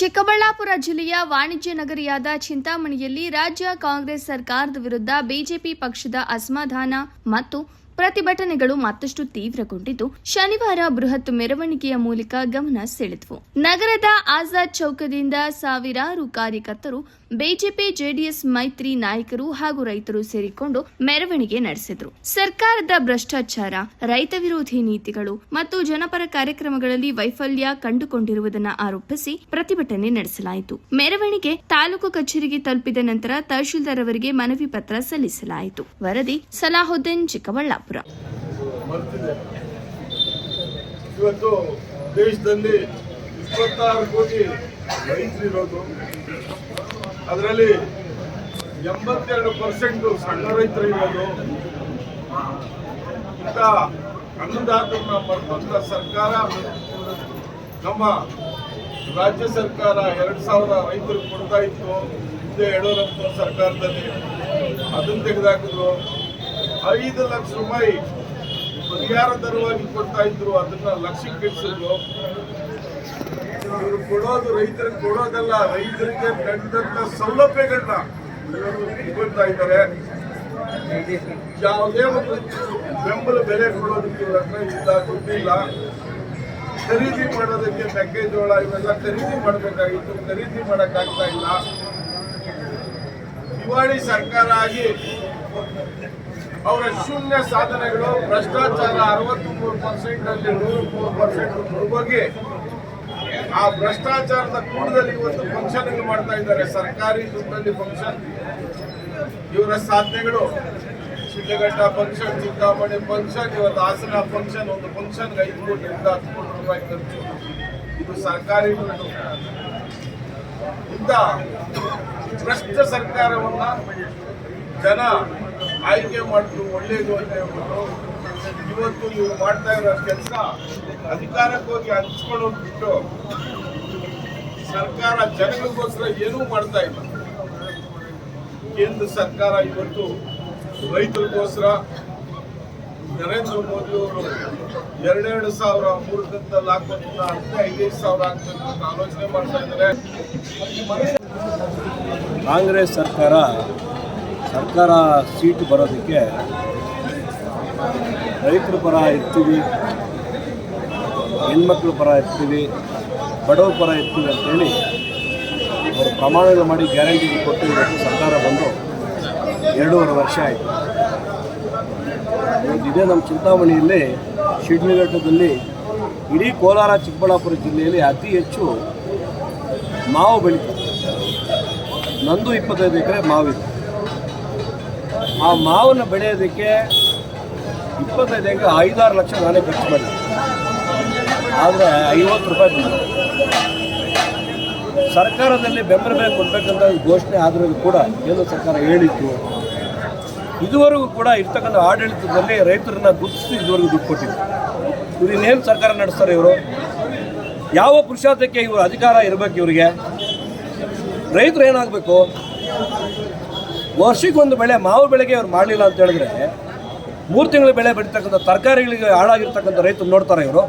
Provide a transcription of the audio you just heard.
ಚಿಕ್ಕಬಳ್ಳಾಪುರ ಜಿಲ್ಲೆಯ ವಾಣಿಜ್ಯ ನಗರಿಯಾದ ಚಿಂತಾಮಣಿಯಲ್ಲಿ ರಾಜ್ಯ ಕಾಂಗ್ರೆಸ್ ಸರ್ಕಾರದ ವಿರುದ್ಧ ಬಿಜೆಪಿ ಪಕ್ಷದ ಅಸಮಾಧಾನ ಮತ್ತು ಪ್ರತಿಭಟನೆಗಳು ಮತ್ತಷ್ಟು ತೀವ್ರಗೊಂಡಿದ್ದು ಶನಿವಾರ ಬೃಹತ್ ಮೆರವಣಿಗೆಯ ಮೂಲಕ ಗಮನ ಸೆಳೆದವು. ನಗರದ ಆಜಾದ್ ಚೌಕದಿಂದ ಸಾವಿರಾರು ಕಾರ್ಯಕರ್ತರು, ಬಿಜೆಪಿ, ಜೆಡಿಎಸ್ ಮೈತ್ರಿ ನಾಯಕರು ಹಾಗೂ ರೈತರು ಸೇರಿಕೊಂಡು ಮೆರವಣಿಗೆ ನಡೆಸಿದರು. ಸರ್ಕಾರದ ಭ್ರಷ್ಟಾಚಾರ, ರೈತ ವಿರೋಧಿ ನೀತಿಗಳು ಮತ್ತು ಜನಪರ ಕಾರ್ಯಕ್ರಮಗಳಲ್ಲಿ ವೈಫಲ್ಯ ಕಂಡುಕೊಂಡಿರುವುದನ್ನು ಆರೋಪಿಸಿ ಪ್ರತಿಭಟನೆ ನಡೆಸಲಾಯಿತು. ಮೆರವಣಿಗೆ ತಾಲೂಕು ಕಚೇರಿಗೆ ತಲುಪಿದ ನಂತರ ತಹಶೀಲ್ದಾರ್ ಅವರಿಗೆ ಮನವಿ ಪತ್ರ ಸಲ್ಲಿಸಲಾಯಿತು. ವರದಿ ಸಲಾಹುದ್ದೀನ್ ಚಿಕ್ಕಬಳ್ಳಾಪುರ. ಇವತ್ತು ದೇಶದಲ್ಲಿ ಇಪ್ಪತ್ತಾರು ಕೋಟಿ ರೈತರಿರೋದು ಅದರಲ್ಲಿ ಎಂಬತ್ತೆರಡು ಪರ್ಸೆಂಟ್ ಸಣ್ಣ ರೈತರು ಇರೋದು. ಇಂಥ ಅನ್ನದಾತರನ್ನ ಬರ್ತಂಥ ಸರ್ಕಾರ ನಮ್ಮ ರಾಜ್ಯ ಸರ್ಕಾರ ಎರಡು ಸಾವಿರ ರೈತರು ಕೊಡ್ತಾ ಇತ್ತು. ಹಿಂದೆ ಯಡಿಯೂರಪ್ಪ ಸರ್ಕಾರದಲ್ಲಿ ಅದನ್ನು ತೆಗೆದಾಕಿದ್ರು. ಐದು ಲಕ್ಷ ರೂಪಾಯಿ ಪರಿಹಾರ ದರವಾಗಿ ಕೊಡ್ತಾ ಇದ್ರು, ಅದನ್ನ ಲಕ್ಷಕ್ಕೆ ಇಳಿಸಿದ್ರು ಇವರು ಕೊಡೋದು ರೈತರಿಗೆ ಕೊಡೋದಲ್ಲ, ರೈತರಿಗೆ ಕಂಡಂತ ಸೌಲಭ್ಯಗಳನ್ನ ಕೊಡ್ತಾ ಇದ್ದಾರೆ. ಯಾವುದೇ ಒಂದು ಬೆಂಬಲ ಬೆಲೆ ಕೊಡೋದಕ್ಕೆ ಇವ್ರ ಹತ್ರ ಇಲ್ಲ. ಗೊತ್ತಿಲ್ಲ ಖರೀದಿ ಮಾಡೋದಕ್ಕೆ ಮೆಕ್ಕೆಜೋಳ ಇವೆಲ್ಲ ಖರೀದಿ ಮಾಡಬೇಕಾಗಿತ್ತು, ಖರೀದಿ ಮಾಡೋಕ್ಕಾಗ್ತಾ ಇಲ್ಲ. ದಿವಾಳಿ ಸರ್ಕಾರ ಆಗಿ ಅವರ ಶೂನ್ಯ ಸಾಧನೆಗಳು, ಭ್ರಷ್ಟಾಚಾರ ಅರವತ್ತ್ ಮೂರು ಪರ್ಸೆಂಟ್ ಅಲ್ಲಿ ನೂರು ಮೂರು ಪರ್ಸೆಂಟ್ ಹೋಗಿ, ಆ ಭ್ರಷ್ಟಾಚಾರದ ಕೂಡದಲ್ಲಿ ಇವತ್ತು ಫಂಕ್ಷನ್ ಮಾಡ್ತಾ ಇದ್ದಾರೆ. ಸರ್ಕಾರಿ ದುಡ್ಡಲ್ಲಿ ಫಂಕ್ಷನ್ ಇವರ ಸಾಧನೆಗಳು. ಶಿಡ್ಲಘಟ್ಟ ಫಂಕ್ಷನ್ ಚಿಂತಾಮಣಿ ಫಂಕ್ಷನ್ ಇವತ್ತು ಹಾಸನ ಫಂಕ್ಷನ್ ಒಂದು ಫಂಕ್ಷನ್ ಐದು ಕೋಟಿಯಿಂದ ಹತ್ತು ಕೋಟಿ ರೂಪಾಯಿ ಖರ್ಚು. ಇದು ಸರ್ಕಾರಿ ದುಡ್ಡು. ಇಂಥ ಭ್ರಷ್ಟ ಸರ್ಕಾರವನ್ನ ಜನ ಆಯ್ಕೆ ಮಾಡಿದ್ರು ಒಳ್ಳೇದು ಅಂತ ಹೇಳ್ಬಿಟ್ಟು ಇವತ್ತು ನೀವು ಮಾಡ್ತಾ ಇರೋ ಕೆಲಸ ಅಧಿಕಾರಕ್ಕೆ ಹೋಗಿ ಹಂಚ್ಕೊಂಡು ಹೋಗ್ಬಿಟ್ಟು ಸರ್ಕಾರ ಜನಗಳಿಗೋಸ್ಕರ ಏನೂ ಮಾಡ್ತಾ ಇಲ್ಲ. ಕೇಂದ್ರ ಸರ್ಕಾರ ಇವತ್ತು ರೈತರಿಗೋಸ್ಕರ ನರೇಂದ್ರ ಮೋದಿ ಅವರು ಎರಡೆರಡು ಸಾವಿರ ಮೂರು ದಿನದಲ್ಲಿ ಹಾಕೋದನ್ನ ಐದೈದು ಸಾವಿರ ಹಾಕ್ಬೇಕು ಅಂತ ಆಲೋಚನೆ ಮಾಡ್ತಾ ಇದ್ದಾರೆ. ಕಾಂಗ್ರೆಸ್ ಸರ್ಕಾರ ಸರ್ಕಾರ ಸೀಟು ಬರೋದಕ್ಕೆ ರೈತರ ಪರ ಇರ್ತೀವಿ, ಹೆಣ್ಮಕ್ಳ ಪರ ಇರ್ತೀವಿ, ಬಡವ್ರ ಪರ ಇರ್ತೀವಿ ಅಂತೇಳಿ ಅವರು ಪ್ರಮಾಣಗಳು ಮಾಡಿ ಗ್ಯಾರಂಟಿ ಕೊಟ್ಟು ಸರ್ಕಾರ ಬಂದು ಎರಡೂವರೆ ವರ್ಷ ಆಯಿತು. ಇದೇ ನಮ್ಮ ಚಿಂತಾಮಣಿಯಲ್ಲಿ ಶಿಡ್ಲಘಟ್ಟದಲ್ಲಿ ಇಡೀ ಕೋಲಾರ, ಚಿಕ್ಕಬಳ್ಳಾಪುರ ಜಿಲ್ಲೆಯಲ್ಲಿ ಅತಿ ಹೆಚ್ಚು ಮಾವು ಬೆಳೀತಾರೆ ನಂದು ಇಪ್ಪತ್ತೈದು ಎಕರೆ ಮಾವಿದೆ. ಆ ಮಾವನ್ನು ಬೆಳೆಯೋದಕ್ಕೆ ಇಪ್ಪತ್ತೈದು ಎಕರೆ, ಐದಾರು ಲಕ್ಷ ನಾನೇ ಖರ್ಚು ಮಾಡಿದೆ. ಆದರೆ ಐವತ್ತು ರೂಪಾಯಿ ಬಂದ ಸರ್ಕಾರದಲ್ಲಿ ಬೆಂಬಲ ಬೆಲೆ ಕೊಡಬೇಕಂತ ಘೋಷಣೆ ಆದರೂ ಕೂಡ ಕೇಂದ್ರ ಸರ್ಕಾರ ಹೇಳಿತ್ತು. ಇದುವರೆಗೂ ಕೂಡ ಇರ್ತಕ್ಕಂಥ ಆಡಳಿತದಲ್ಲಿ ರೈತರನ್ನ ಗುರುತಿಸಿ ಇದುವರೆಗೂ ದುಡ್ಡು ಕೊಟ್ಟಿದ್ದರು ಇವ್ರು ಇನ್ನೇನು ಸರ್ಕಾರ ನಡೆಸ್ತಾರೆ ಇವರು? ಯಾವ ಪುರುಷಾರ್ಥಕ್ಕೆ ಇವರು ಅಧಿಕಾರ ಇರಬೇಕು ಇವರಿಗೆ? ರೈತರು ಏನಾಗಬೇಕು? ವರ್ಷಕ್ಕೊಂದು ಬೆಳೆ ಮಾವು ಬೆಳೆಗೆ ಅವ್ರು ಮಾಡಲಿಲ್ಲ ಅಂತ ಹೇಳಿದ್ರೆ ಮೂರು ತಿಂಗಳ ಬೆಳೆ ಬೆಳೀತಕ್ಕಂಥ ತರಕಾರಿಗಳಿಗೆ ಹಾಳಾಗಿರ್ತಕ್ಕಂಥ ರೈತರು ನೋಡ್ತಾರೆ ಇವರು.